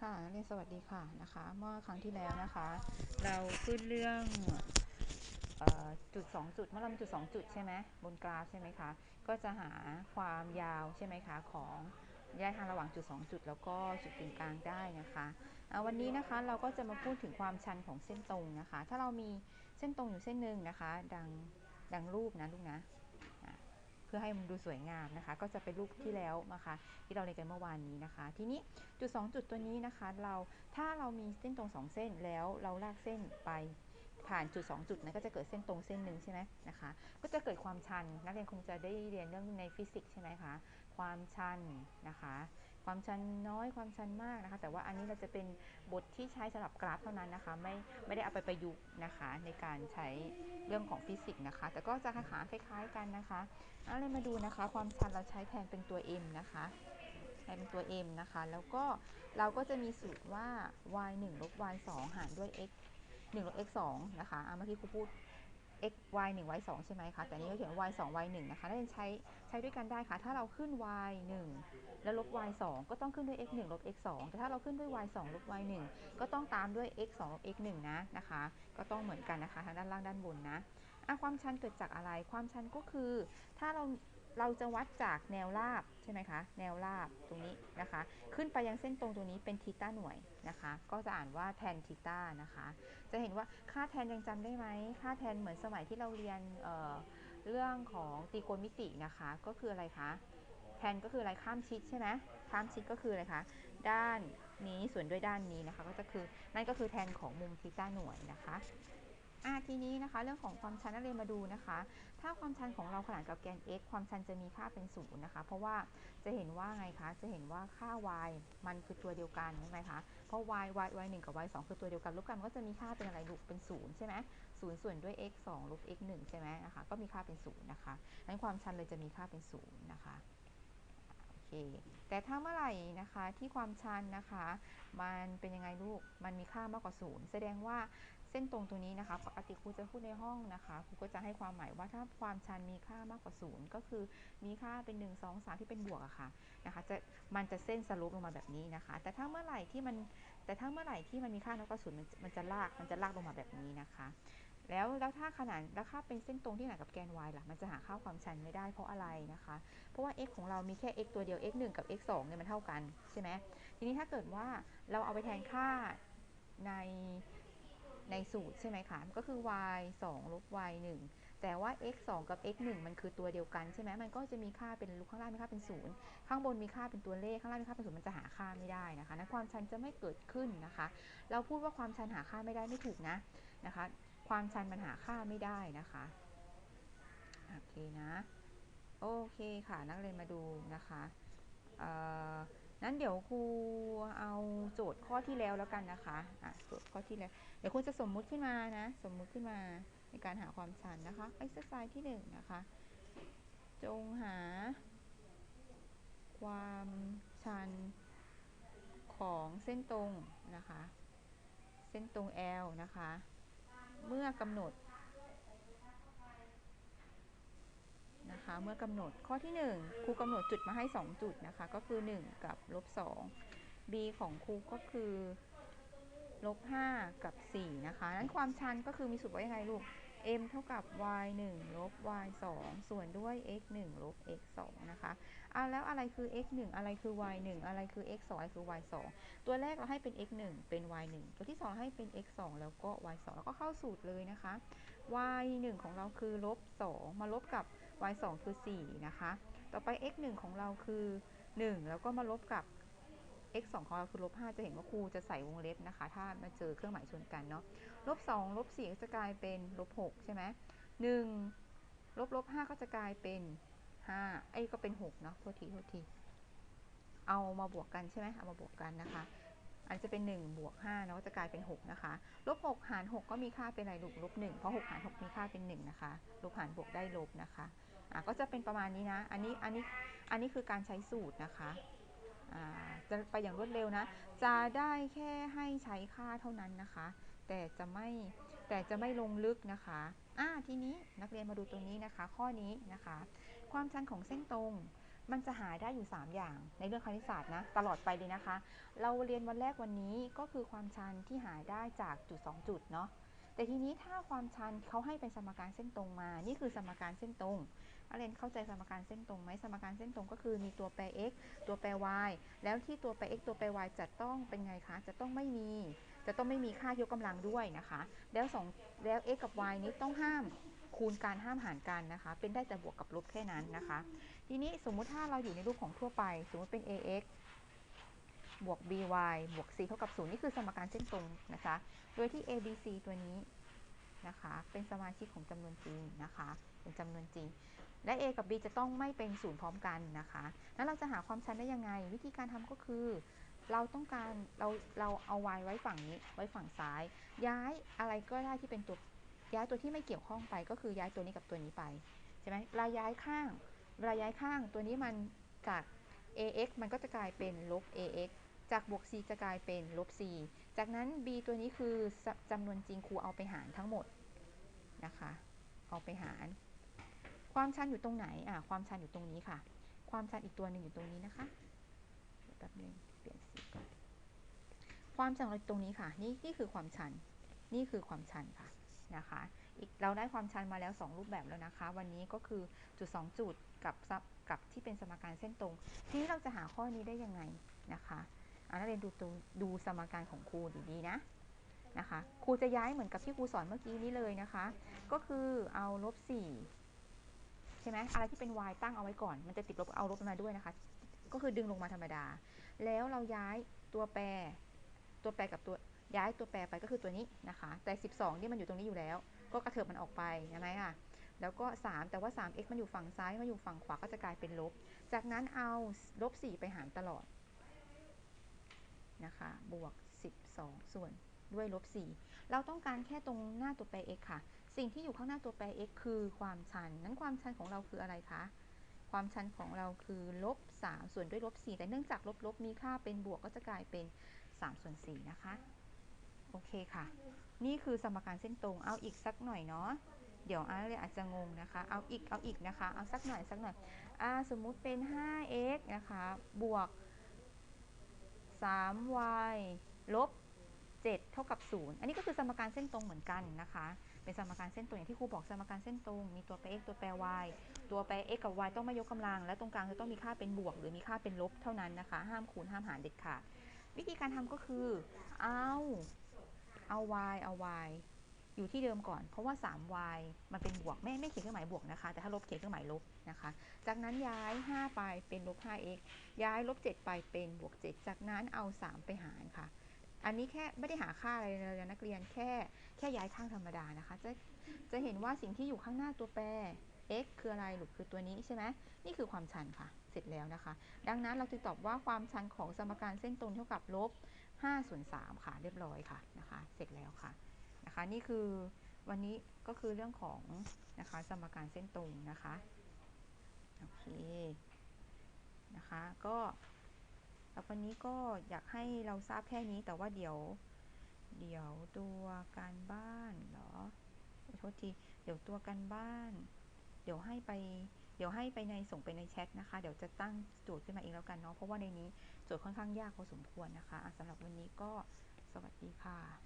ค่ะนักเรียนสวัสดีค่ะนะคะเมื่อครั้งที่แล้วนะคะ เราขึ้นเรื่องออจุด 2 จุดเมื่อเรามีจุด 2 จุดใช่ไหมบนกราฟใช่ไหมคะก็จะหาความยาวใช่ไหมคะของระยะทางระหว่างจุด 2 จุด แล้วก็จุดกึ่งกลางได้นะคะวันนี้นะคะเราก็จะมาพูดถึงความชันของเส้นตรงนะคะ ถ้าเรามีเส้นตรงอยู่เส้นหนึ่งนะคะ ดังดังรูปนะลูกนะ พื่อให้มันดูสวยงามนะคะ ก็จะเป็นรูปที่แล้วนะคะ ที่เราเรียนกันเมื่อวานนี้นะคะ ทีนี้จุด 2 จุดตัวนี้นะคะ เราถ้าเรามีเส้นตรง 2 เส้นแล้วเราลากเส้นไปผ่านจุด 2 จุดนั้นก็จะเกิดเส้นตรงเส้นหนึ่งใช่ไหมนะคะ ก็จะเกิดความชัน นักเรียนคงจะได้เรียนเรื่องในฟิสิกส์ใช่ไหมคะ ความชันนะคะ ความชันน้อยความชันมากนะคะ แต่ว่าอันนี้เราจะเป็นบทที่ใช้สำหรับกราฟเท่านั้นนะคะ ไม่ไม่ได้เอาไปประยุกต์นะคะ ในการใช้เรื่องของฟิสิกส์นะคะ แต่ก็จะคล้ายๆกันนะคะเอาเลยมาดูนะคะ ความชันเราใช้แทนเป็นตัว m นะคะแทนเป็นตัว m นะคะ แล้วก็เราก็จะมีสูตรว่า y 1ลบ y 2หารด้วย x 1ลบ x 2นะคะเมื่อกี้ครูพูด x y 1 y 2ใช่ไหมคะแต่นี้เราเขียน y 2 y 1นะคะนักเรียนใช้ใช้ด้วยกันได้ค่ะ ถ้าเราขึ้น y 1แล้วลบ y 2ก็ต้องขึ้นด้วย x 1ลบ x 2แต่ถ้าเราขึ้นด้วย y 2ลบ y 1ก็ต้องตามด้วย x 2ลบ x 1นะนะคะ ก็ต้องเหมือนกันนะคะทางด้านล่างด้านบนนะอะความชันเกิดจากอะไร ความชันก็คือ ถ้าเรา เราจะวัดจากแนวราบใช่ไหมคะ แนวราบตรงนี้นะคะ ขึ้นไปยังเส้นตรงตรงนี้เป็นทีต้าหน่วยนะคะ ก็จะอ่านว่าแทนทีต้านะคะ จะเห็นว่าค่าแทนยังจำได้ไหม ค่าแทนเหมือนสมัยที่เราเรียนเเรื่องของตรีโกณมิตินะคะ ก็คืออะไรคะ แทนก็คืออะไรข้ามชิดใช่ไหมข้ามชิดก็คืออะไรคะ ด้านนี้ส่วนด้วยด้านนี้นะคะ ก็จะคือ นั่นก็คือแทนของมุมทีต้าหน่วยนะคะ อะทีนี้นะคะเรื่องของความชันนักเรียนมาดูนะคะ ถ้าความชันของเราขนานกับแกน x ความชันจะมีค่าเป็นศูนย์นะคะ เพราะว่าจะเห็นว่าไงคะ จะเห็นว่าค่า y มันคือตัวเดียวกันใช่ไหมคะ เพราะ y y y 1กับ y 2คือตัวเดียวกันลบกันก็จะมีค่าเป็นอะไรลูกเป็นศูนย์ใช่ไหมศูนย์ส่วนด้วย x 2ลบ x 1ใช่ไหมนะคะก็มีค่าเป็นศูนย์นะคะนั้นความชันเลยจะมีค่าเป็นศูนย์นะคะโอเคแต่ถ้าเมื่อไหร่นะคะที่ความชันนะคะ มันเป็นยังไงลูกมันมีค่ามากกว่าศูนย์แสดงว่า เส้นตรงตัวนี้นะคะ ปกติครูจะพูดในห้องนะคะครูก็จะให้ความหมายว่าถ้าความชันมีค่ามากกว่าศูนย์ก็คือมีค่าเป็น 1 2 3 ที่เป็นบวกอะค่ะนะคะจะมันจะเส้นสรุปลงมาแบบนี้นะคะ แต่ถ้าเมื่อไหร่ที่มันแต่ถ้าเมื่อไหร่ที่มันมีค่าน้อยกว่าศูนย์มันมันจะลากมันจะลากลงมาแบบนี้นะคะแล้วแล้วถ้าขนาดแล้วค่าเป็นเส้นตรงที่ขนานกับแกน y ล่ะ มันจะหาค่าความชันไม่ได้เพราะอะไรนะคะ เพราะว่า x ของเรามีแค่ x ตัวเดียว x 1 กับ x 2เนี่ยมันเท่ากันใช่ไหมทีนี้ถ้าเกิดว่าเราเอาไปแทนค่าใน ในสูตรใช่ไหมคะก็คือ y 2ลบ y 1แต่ว่า x 2กับ x 1มันคือตัวเดียวกันใช่ไหมมันก็จะมีค่าเป็นลูกข้างล่างมีค่าเป็นศูนย์ข้างบนมีค่าเป็นตัวเลขข้างล่างมีค่าเป็นศูนย์มันจะหาค่าไม่ได้นะคะนั้นความชันจะไม่เกิดขึ้นนะคะ เราพูดว่าความชันหาค่าไม่ได้ไม่ถูกนะนะคะ ความชันมันหาค่าไม่ได้นะคะโอเคนะโอเคค่ะนักเรียนมาดูนะคะ นั้นเดี๋ยวครูเอาโจทย์ข้อที่แล้วแล้วกันนะคะอะโจทย์ข้อที่แล้ว เดี๋ยวครูจะสมมุติขึ้นมานะ สมมุติขึ้นมาในการหาความชันนะคะไอ้เซไซที่หนึ่งนะคะ จงหา ความชันของเส้นตรงนะคะ เส้นตรง L นะคะ เมื่อกำหนดนะคะ เมื่อกำหนดข้อที่ 1 ครูกำหนดจุดมาให้ 2 จุดนะคะ ก็คือ 1 กับลบ2 b ของครูก็คือลบ5กับ 4 นะคะ นั้นความชันก็คือมีสูตรว่ายังไงลูก m เท่ากับ y 1ลบ y 2ส่วนด้วย x 1ลบ x 2นะคะเอะแล้วอะไรคือ x 1อะไรคือ y 1อะไรคือ x 2อะไรคือ y 2ตัวแรกเราให้เป็น x 1เป็น y 1ตัวที่ 2 ให้เป็น x 2แล้วก็ y 2แล้วก็เข้าสูตรเลยนะคะ y 1ของเราคือลบ 2 มาลบกับ y 2คือ 4 นะคะ ต่อไป x 1ของเราคือ 1 แล้วก็มาลบกับ x 2ของเราคือลบ5จะเห็นว่าครูจะใส่วงเล็บนะคะ ถ้ามาเจอเครื่องหมายชนกันเนาะลบ2ลบ4ก็จะกลายเป็นลบ6ใช่ไหม1ลบลบ5ก็จะกลายเป็น5ไอ้ก็เป็น6เนาะโทษทีโทษทีเอามาบวกกันใช่ไหมเอามาบวกกันนะคะ อันจะเป็น 1 บวก5เนาะจะกลายเป็น 6 นะคะ ลบ 6 หาร 6 ก็มีค่าเป็นอะไรลูกลบ1เพราะ 6 หาร 6 มีค่าเป็น 1 นะคะ ลบหารบวกได้ลบนะคะ อะก็จะเป็นประมาณนี้นะ อันนี้ อันนี้ อันนี้คือการใช้สูตรนะคะอ่าจะไปอย่างรวดเร็วนะ จะได้แค่ให้ใช้ค่าเท่านั้นนะคะ แต่จะไม่ แต่จะไม่ลงลึกนะคะอ่าทีนี้นักเรียนมาดูตัวนี้นะคะ ข้อนี้นะคะ ความชันของเส้นตรงมันจะหาได้อยู่ 3 อย่างในเรื่องคณิตศาสตร์นะตลอดไปเลยนะคะ เราเรียนวันแรกวันนี้ก็คือความชันที่หาได้จากจุด 2 จุดเนาะแต่ทีนี้ถ้าความชันเขาให้เป็นสมการเส้นตรงมา นี่คือสมการเส้นตรง นักเรียนเข้าใจสมการเส้นตรงไหมสมการเส้นตรงก็คือมีตัวแปร x ตัวแปร y แล้วที่ตัวแปร x ตัวแปร y จะต้องเป็นไงคะ จะต้องไม่มี จะต้องไม่มีค่ายกกำลังด้วยนะคะ แล้วสองแล้ว x กับ y นี้ต้องห้ามคูณการห้ามหารกันนะคะ เป็นได้แต่บวกกับลบแค่นั้นนะคะ ทีนี้สมมุติถ้าเราอยู่ในรูปของทั่วไป สมมติเป็น ax บวก by บวก c เท่ากับ 0 นี่คือสมการเส้นตรงนะคะ โดยที่ abc ตัวนี้นะคะ เป็นสมาชิกของจำนวนจริงนะคะ เป็นจำนวนจริง และ a กับ b จะต้องไม่เป็นศูนย์พร้อมกันนะคะ แล้วเราจะหาความชันได้ยังไง วิธีการทำก็คือ เราต้องการเราเราเอา y ไว้ฝั่งนี้ ไว้ฝั่งซ้าย ย้ายอะไรก็ได้ที่เป็นตัวย้ายตัวที่ไม่เกี่ยวข้องไป ก็คือย้ายตัวนี้กับตัวนี้ไปใช่ไหมเวลาย้ายข้างเวลาย้ายข้างตัวนี้มันจาก ax มันก็จะกลายเป็นลบ ax จากบวก c จะกลายเป็นลบ c จากนั้น b ตัวนี้คือจำนวนจริงครูเอาไปหารทั้งหมดนะคะ เอาไปหาร ความชันอยู่ตรงไหนอะความชันอยู่ตรงนี้ค่ะ ความชันอีกตัวหนึ่งอยู่ตรงนี้นะคะแป๊บนึงเปลี่ยนสีก่อนความชันเราตรงนี้ค่ะ นี่นี่คือความชัน นี่คือความชันค่ะนะคะ อีกเราได้ความชันมาแล้ว 2 รูปแบบแล้วนะคะ วันนี้ก็คือจุด 2 จุดกับกับที่เป็นสมการเส้นตรง ทีนี้เราจะหาข้อนี้ได้ยังไงนะคะอานักเรียนดูตัวดูสมการของครูดีๆนะนะคะ ครูจะย้ายเหมือนกับที่ครูสอนเมื่อกี้นี้เลยนะคะ ก็คือเอาลบ4 ใช่ไหมอะไรที่เป็น y ตั้งเอาไว้ก่อน มันจะติดลบเอาลบมาด้วยนะคะ ก็คือดึงลงมาธรรมดา แล้วเราย้ายตัวแปร ตัวแปรกับตัวย้ายตัวแปรไปก็คือตัวนี้นะคะ แต่ 12นี่มันอยู่ตรงนี้อยู่แล้ว ก็กระเถิบมันออกไปใช่ไหมคะแล้วก็ 3 แต่ว่า 3x มันอยู่ฝั่งซ้ายมันอยู่ฝั่งขวาก็จะกลายเป็นลบ จากนั้นเอาลบ 4 ไปหารตลอดนะคะ บวก 12 ส่วนด้วยลบ 4 เราต้องการแค่ตรงหน้าตัวแปร x ค่ะ สิ่งที่อยู่ข้างหน้าตัวแปร x คือความชัน นั้นความชันของเราคืออะไรคะ ความชันของเราคือลบ3ส่วนด้วยลบ4แต่เนื่องจากลบลบมีค่าเป็นบวกก็จะกลายเป็น3ส่วน4นะคะ โอเคค่ะ นี่คือสมการเส้นตรง เอาอีกสักหน่อยเนาะ เดี๋ยวอาเลยอาจจะงงนะคะ เอาอีก เอาอีกนะคะ เอาสักหน่อยสักหน่อยอ่าสมมุติเป็น 5x นะคะ บวก 3y ลบ7เท่ากับ 0 อันนี้ก็คือสมการเส้นตรงเหมือนกันนะคะ เป็นสมการเส้นตรงอย่างที่ครูบอกสมการเส้นตรง มีตัวแปร x ตัวแปร y ตัวแปร x กับ y ต้องไม่ยกกำลัง และตรงกลางจะต้องมีค่าเป็นบวก หรือมีค่าเป็นลบเท่านั้นนะคะ ห้ามคูณห้ามหารเด็ดขาดวิธีการทำก็คือ เอาเอา y เอา y อยู่ที่เดิมก่อน เพราะว่า 3y มันเป็นบวก ไม่ไม่เขียนเครื่องหมายบวกนะคะ แต่ถ้าลบเขียนเครื่องหมายลบนะคะ จากนั้นย้าย 5 ไปเป็นลบ 5x ย้ายลบ 7 ไปเป็นบวก 7 จากนั้นเอา 3 ไปหารค่ะ อันนี้แค่ไม่ได้หาค่าอะไรเลยนักเรียนแค่แค่ย้ายข้างธรรมดานะคะ จะจะเห็นว่าสิ่งที่อยู่ข้างหน้าตัวแปร x คืออะไรหรือคือตัวนี้ใช่ไหมนี่คือความชันค่ะ เสร็จแล้วนะคะ ดังนั้นเราจึงตอบว่าความชันของสมการเส้นตรงเท่ากับลบ5ส่วน3ค่ะ เรียบร้อยค่ะนะคะ เสร็จแล้วค่ะนะคะ นี่คือวันนี้ก็คือเรื่องของนะคะสมการเส้นตรงนะคะโอเคนะคะ ก็ วันนี้ก็อยากให้เราทราบแค่นี้แต่ว่าเดี๋ยว เดี๋ยวตัวการบ้านเหรอโทษที เดี๋ยวตัวการบ้าน เดี๋ยวให้ไป เดี๋ยวให้ไปในส่งไปในแชทนะคะ เดี๋ยวจะตั้งโจทย์ขึ้นมาเองแล้วกันเนาะ เพราะว่าในนี้โจทย์ค่อนข้างยากพอสมควรนะคะ สำหรับวันนี้ก็สวัสดีค่ะ